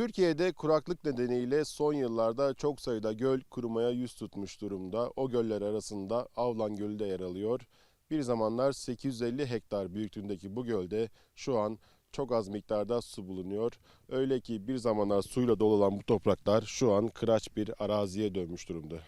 Türkiye'de kuraklık nedeniyle son yıllarda çok sayıda göl kurumaya yüz tutmuş durumda. O göller arasında Avlan Gölü de yer alıyor. Bir zamanlar 850 hektar büyüklüğündeki bu gölde şu an çok az miktarda su bulunuyor. Öyle ki bir zamanlar suyla dolu olan bu topraklar şu an kıraç bir araziye dönmüş durumda.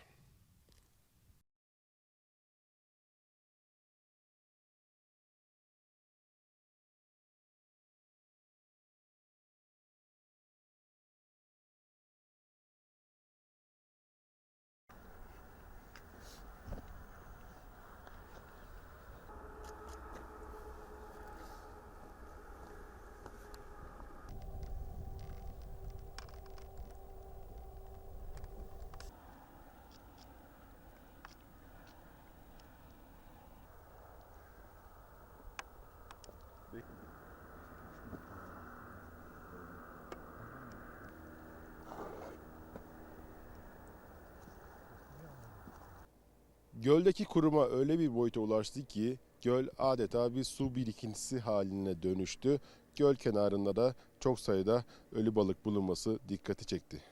Göldeki kuruma öyle bir boyuta ulaştı ki göl adeta bir su birikintisi haline dönüştü. Göl kenarında da çok sayıda ölü balık bulunması dikkati çekti.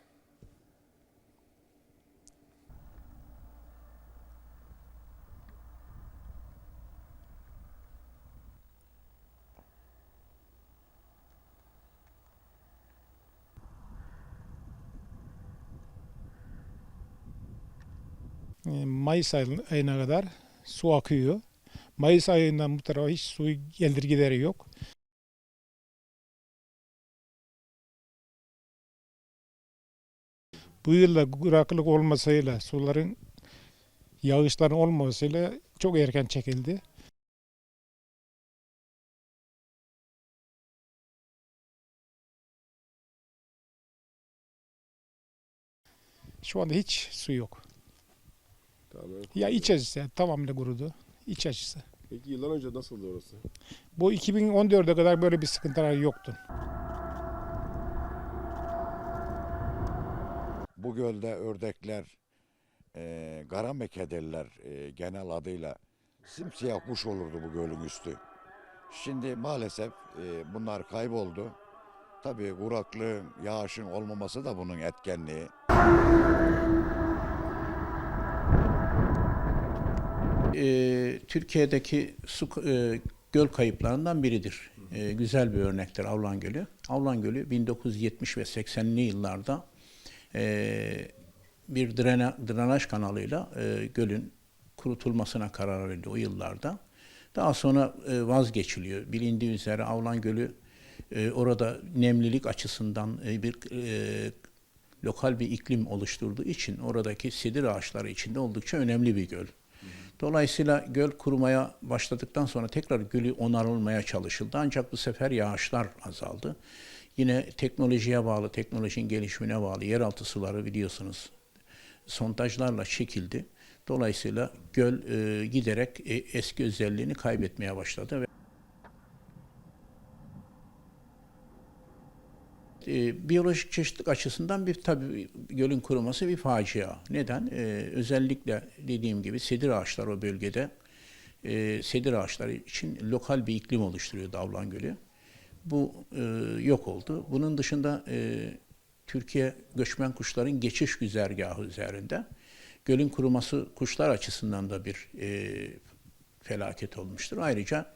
Mayıs ayı- ayına kadar su akıyor. Mayıs ayından bu tarafa hiç su gelir gideri yok. Bu yılda kuraklık olmasıyla, suların yağışların olmamasıyla çok erken çekildi. Şu anda hiç su yok. Tamamen Ya kurudu. iç acısı yani tamamıyla kurudu. İç acısı. Peki yıllar önce nasıldı orası? Bu 2014'e kadar böyle bir sıkıntılar yoktu. Bu gölde ördekler, e, garameke derler e, genel adıyla simsiyah kuş olurdu bu gölün üstü. Şimdi maalesef e, bunlar kayboldu. Tabii kuraklığın, yağışın olmaması da bunun etkenliği. E, Türkiye'deki su e, göl kayıplarından biridir. E, güzel bir örnektir Avlan Gölü. Avlan Gölü 1970 ve 80'li yıllarda e, bir drena, drenaj kanalıyla e, gölün kurutulmasına karar verildi o yıllarda. Daha sonra e, vazgeçiliyor. Bilindiği üzere Avlan Gölü e, orada nemlilik açısından e, bir e, lokal bir iklim oluşturduğu için oradaki sedir ağaçları içinde oldukça önemli bir göl. Dolayısıyla göl kurumaya başladıktan sonra tekrar gölü onarılmaya çalışıldı. Ancak bu sefer yağışlar azaldı. Yine teknolojiye bağlı, teknolojinin gelişimine bağlı yeraltı suları biliyorsunuz sondajlarla çekildi. Dolayısıyla göl e, giderek e, eski özelliğini kaybetmeye başladı. E, biyolojik çeşitlilik açısından bir tabii gölün kuruması bir facia. Neden? E, özellikle dediğim gibi sedir ağaçları o bölgede e, sedir ağaçları için lokal bir iklim oluşturuyor Davlan Gölü. Bu e, yok oldu. Bunun dışında e, Türkiye göçmen kuşların geçiş güzergahı üzerinde gölün kuruması kuşlar açısından da bir e, felaket olmuştur. Ayrıca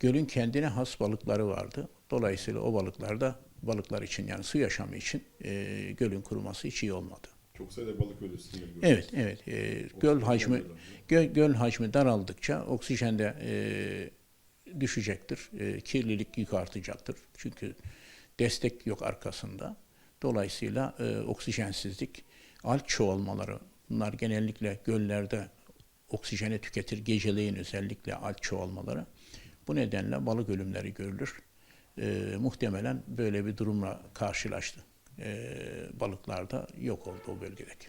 gölün kendine has balıkları vardı. Dolayısıyla o balıklar da balıklar için yani su yaşamı için e, gölün kuruması hiç iyi olmadı. Çok sayıda balık ölü. Evet, evet. E, göl hacmi göl, göl hacmi daraldıkça oksijen de e, düşecektir. E, kirlilik yük artacaktır. Çünkü destek yok arkasında. Dolayısıyla e, oksijensizlik, alg çoğalmaları bunlar genellikle göllerde oksijeni tüketir geceleyin özellikle alg çoğalmaları. Bu nedenle balık ölümleri görülür. E, muhtemelen böyle bir durumla karşılaştı. E, balıklar da yok oldu o bölgedeki.